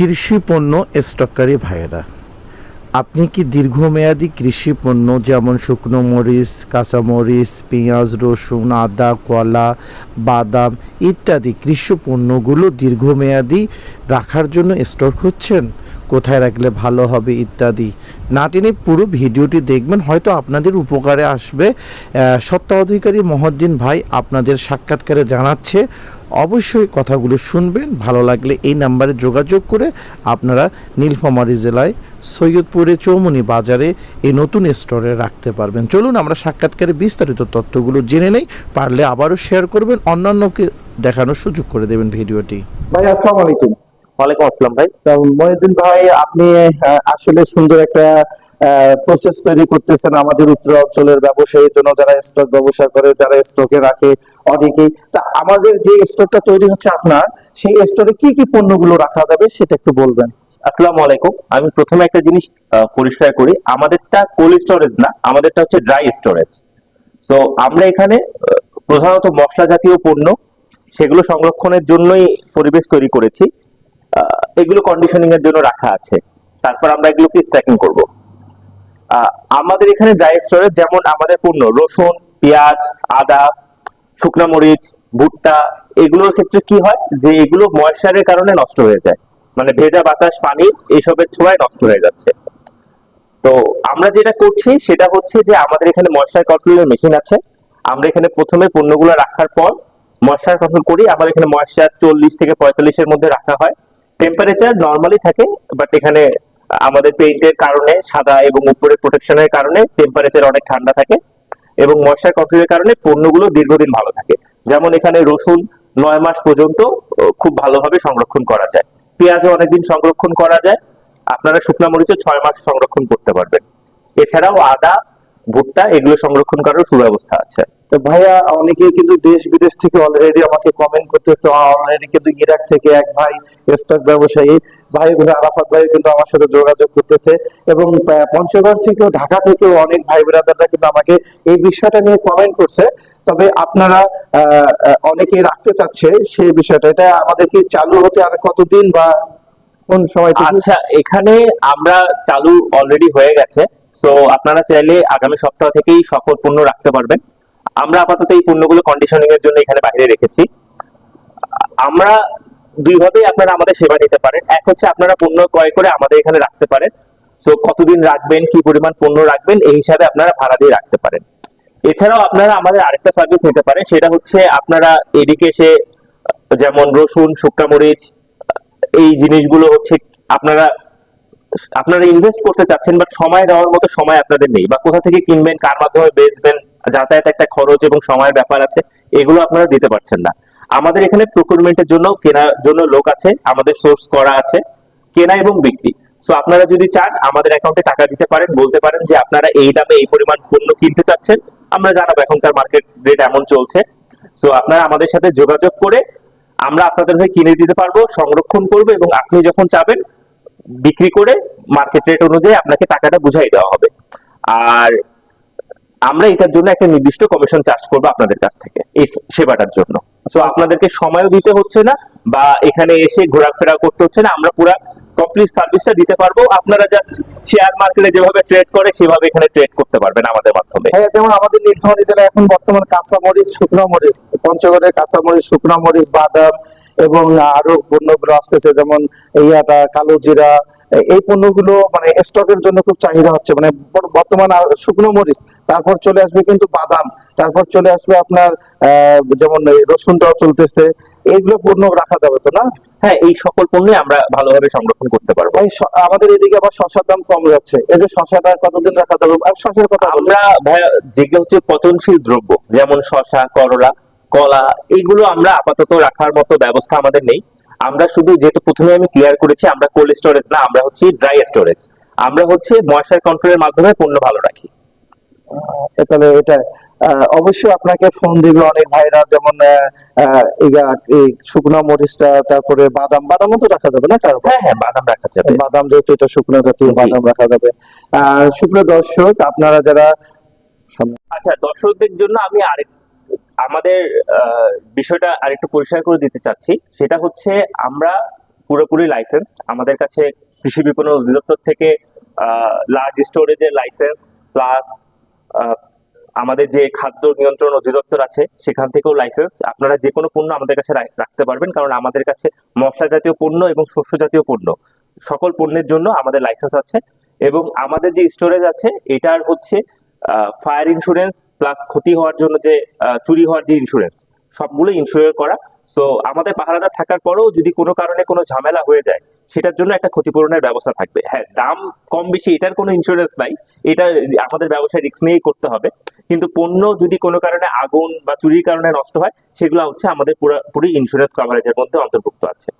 কৃষি পণ্য স্টককারী ভাইয়েরা, আপনি কি দীর্ঘমেয়াদী কৃষি পণ্য যেমন শুকনো মরিচ, কাঁচামরিচ, পেঁয়াজ, রসুন, আদা, কলা, বাদাম ইত্যাদি কৃষি পণ্যগুলো দীর্ঘমেয়াদী রাখার জন্য স্টক করছেন কোথায় রাখলে ভালো হবে ইত্যাদি। না টেনে পুরো ভিডিওটি দেখবেন, হয়তো আপনাদের উপকারে আসবে। সত্ত্বাধিকারী মহদ্দিন ভাই আপনাদের সাক্ষাৎকারে জানাচ্ছে, অবশ্যই কথাগুলো শুনবেন, ভালো লাগলে এই নাম্বারে যোগাযোগ করে আপনারা নীলফামারী জেলায়, সৈয়দপুরে চৌমনি বাজারে এই নতুন স্টোরে রাখতে পারবেন। চলুন আমরা সাক্ষাৎকারে বিস্তারিত তথ্যগুলো জেনে নেই, পারলে আবারও শেয়ার করবেন, অন্যান্যকে দেখানোর সুযোগ করে দেবেন ভিডিওটি। ভাই, আসসালামু আলাইকুম। ওয়ালাইকুম আসসালাম ভাই। তো মহিউদ্দিন ভাই আপনি আসলে সুন্দর একটা প্রসেস তৈরি করতেছেন আমাদের উত্তর অঞ্চলের ব্যবসায়ীর জন্য যারা স্টক ব্যবসা করে যারা স্টকে রাখে অনেকেই। তা আমাদের যে স্টকটা তৈরি হচ্ছে আপনার সেই স্টোরে কি কি পণ্যগুলো রাখা যাবে সেটা একটু বলবেন। আসসালামু আলাইকুম। আমি প্রথমে একটা জিনিস পরিষ্কার করি। আমাদেরটা কোল্ড স্টোরেজ না আমাদেরটা হচ্ছে ড্রাই স্টোরেজ তো আমরা এখানে প্রধানত মশলা জাতীয় পণ্য সেগুলো সংরক্ষণের জন্যই পরিবেশ তৈরি করেছি। এগুলো কন্ডিশনিং এর জন্য রাখা আছে। তারপর আমরা এগুলোকে স্ট্যাকিং করব। আমাদের এখানে ড্রাই স্টোরেজ যেমন আমাদের পণ্য রসুন, পেঁয়াজ, আদা, শুকনা মরিচ, ভুট্টা, এগুলোর ক্ষেত্রে কি হয় যে এগুলো ময়েশ্চারের কারণে নষ্ট হয়ে যায়। মানে ভেজা বাতাস, পানি এইসবের ছোঁয়ায় নষ্ট হয়ে যাচ্ছে। তো আমরা যেটা করছি সেটা হচ্ছে যে আমাদের এখানে ময়েশ্চার কন্ট্রোলের মেশিন আছে। আমরা এখানে প্রথমে পণ্যগুলো রাখার পর ময়েশ্চার কন্ট্রোল করি। আমাদের এখানে ময়েশ্চার চল্লিশ থেকে পঁয়তাল্লিশের মধ্যে রাখা হয়। টেম্পারেচার নর্মালি থাকে বাট এখানে আমাদের পেইন্টের কারণে, সাদা এবং উপরে প্রোটেকশনের কারণে টেম্পারেচার অনেক ঠান্ডা থাকে এবং ময়েশ্চার কন্ট্রোলের কারণে পণ্যগুলো দীর্ঘদিন ভালো থাকে। যেমন এখানে রসুন নয় মাস পর্যন্ত খুব ভালোভাবে সংরক্ষণ করা যায়। পেঁয়াজও অনেকদিন সংরক্ষণ করা যায়। আপনারা শুকনা মরিচও ছয় মাস সংরক্ষণ করতে পারবেন। এছাড়াও আদা ভুট্টা এগুলো সংরক্ষণ করার সুব্যবস্থা আছে। তো ভাইয়া অনেকে কিন্তু দেশ বিদেশ থেকে অলরেডি আমাকে কমেন্ট করতেছে অলরেডি কিন্তু ইরাক থেকে এক ভাই স্টক ব্যবসায়ী ভাই গুলো আরাফাত ভাই কিন্তু আমার সাথে যোগাযোগ করতেছে এবং পঞ্চগড় থেকেও ঢাকা থেকেও অনেক ভাই ব্রাদাররা কিন্তু আমাকে এই বিষয়টা নিয়ে কমেন্ট করছে। তবে আপনারা অনেকে রাখতে চাচ্ছে সেই বিষয়টা। এটা আমাদেরকে চালু হতে আর কতদিন বা কোন সময় আচ্ছা এখানে আমরা চালু অলরেডি হয়ে গেছে। সো আপনারা চাইলে আগামী সপ্তাহ থেকেই সকল পণ্য রাখতে পারবেন। আমরা আপাতত এই পণ্যগুলো কন্ডিশনিং এর জন্য এখানে বাইরে রেখেছি। আমরা দুইভাবেই আপনারা আমাদের সেবা নিতে পারেন। এক হচ্ছে আপনারা পণ্য ক্রয় করে আমাদের এখানে রাখতে পারেন। সো কতদিন রাখবেন, কি পরিমাণ পণ্য রাখবেন, এই হিসাবে আপনারা ভাড়া দিয়ে রাখতে পারেন। এছাড়াও আপনারা আমাদের আরেকটা সার্ভিস নিতে পারেন, সেটা হচ্ছে আপনারা এদিকে এসে, যেমন রসুন, শুকনা মরিচ, এই জিনিসগুলো হচ্ছে আপনারা আপনারা ইনভেস্ট করতে চাচ্ছেন বাট সময় দেওয়ার মতো সময় আপনাদের নেই। বা কোথা থেকে কিনবেন, কার মাধ্যমে বেচবেন, যাতায়াত একটা খরচ এবং সময়ের ব্যাপার আছে, এগুলো আপনারা দিতে পারছেন না। আমাদের এখানে প্রকুরমেন্টের জন্য কেনার জন্য লোক আছে, আমাদের সোর্স করা আছে, কেনা এবং বিক্রি। সো আপনারা যদি চান, আমাদের অ্যাকাউন্টে টাকা দিতে পারেন, বলতে পারেন যে আপনারা এই দামে এই পরিমাণ পণ্য কিনতে চাচ্ছেন, আমরা জানাব এখনকার মার্কেট রেট এমন চলছে। সো আপনারা আমাদের সাথে যোগাযোগ করে আমরা আপনাদের হয়ে কিনে দিতে পারব, সংরক্ষণ করব এবং আপনি যখন চাবেন বিক্রি করে মার্কেট রেট অনুযায়ী আপনাকে টাকাটা বুঝাই দেওয়া হবে। আর আমরা এটার জন্য একটা নির্দিষ্ট কমিশন চার্জ করব আপনাদের কাছ থেকে এই সেবাটার জন্য। তো আপনাদেরকে সময়ও দিতে হচ্ছে না বা এখানে এসে ঘোরাফেরা করতে হচ্ছে না। আমরা পুরো কমপ্লিট সার্ভিসটা দিতে পারব। আপনারা জাস্ট শেয়ার মার্কেটে যেভাবে ট্রেড করে, সেভাবে এখানে ট্রেড করতে পারবেন আমাদের মাধ্যমে। যেমন আমাদের নীলফামারী জেলায় এখন বর্তমান কাঁচা মরিচ, শুকনো মরিচ, পঞ্চগড়ের কাঁচা মরিচ, শুকনো মরিচ, বাদাম এবং আরও পণ্যগুলো আসতেছে যেমন ইয়াটা কালো জিরা এই পণ্যগুলো মানে স্টকের জন্য খুব চাহিদা হচ্ছে। মানে বর্তমান শুকনো মরিচ তারপর চলে আসবে কিন্তু বাদাম তারপর চলে আসবে আপনার যেমন রসুনটাও চলতেছে। এইগুলো পণ্য রাখা যাবে তো না? হ্যাঁ এই সকল পণ্যই আমরা ভালোভাবে সংরক্ষণ করতে পারব। আমাদের এদিকে আবার শশার দাম কম যাচ্ছে। এই যে শশাটা কতদিন রাখা যাবে? আর শশার কথা আমরা ভাইয়া যেগুলো হচ্ছে পচনশীল দ্রব্য যেমন শসা করলা কলা এইগুলো আমরা আপাতত রাখার মতো ব্যবস্থা আমাদের নেই। আমরা শুধু যেহেতু প্রথমে আমি ক্লিয়ার করেছি আমরা কোল্ড স্টোরেজ না আমরা হচ্ছে ড্রাই স্টোরেজ আমরা হচ্ছে ময়শ্চার কন্ট্রোলের মাধ্যমে পণ্য ভালো রাখি। তাহলে এটা অবশ্যই আপনাকে ফোন দিবে অনেক ভাইরা যেমন শুকনো মরিচটা তারপরে বাদাম বাদামও তো রাখা যাবে না কারও? হ্যাঁ হ্যাঁ বাদাম রাখা যাবে। বাদাম যেহেতু এটা শুকনো জাতীয় বাদাম রাখা যাবে। আহ শুকনো দর্শক আপনারা যারা আচ্ছা দর্শকদের জন্য আমি আরেক আমাদের বিষয়টা আরেকটু পরিষ্কার করে দিতে চাচ্ছি। সেটা হচ্ছে আমরা পুরোপুরি লাইসেন্স আমাদের কাছে কৃষি বিপণন অধিদপ্তর থেকে লার্জ স্টোরেজের লাইসেন্স প্লাস আমাদের যে খাদ্য নিয়ন্ত্রণ অধিদপ্তর আছে, সেখান থেকেও লাইসেন্স আপনারা যে কোনো পণ্য আমাদের কাছে রাখতে পারবেন, কারণ আমাদের কাছে মশলা জাতীয় পণ্য এবং শস্য জাতীয় পণ্য। সকল পণ্যের জন্য আমাদের লাইসেন্স আছে এবং আমাদের যে স্টোরেজ আছে, এটার হচ্ছে ফায়ার ইন্স্যুরেন্স প্লাস ক্ষতি হওয়ার জন্য যে চুরি হওয়ার যে ইন্স্যুরেন্স সবগুলো ইন্স্যুর করা। সো আমাদের পাহারাদার থাকার পরেও যদি কোনো কারণে কোনো ঝামেলা হয়ে যায়, সেটার জন্য একটা ক্ষতিপূরণের ব্যবস্থা থাকবে। হ্যাঁ দাম কম বেশি, এটার কোনো ইন্স্যুরেন্স নাই। এটা আমাদের ব্যবসায় রিস্ক নিয়েই করতে হবে। কিন্তু পণ্য যদি কোনো কারণে আগুন বা চুরির কারণে নষ্ট হয়, সেগুলো হচ্ছে আমাদের পুরো পুরোপুরি ইন্স্যুরেন্স কভারেজের মধ্যে অন্তর্ভুক্ত আছে।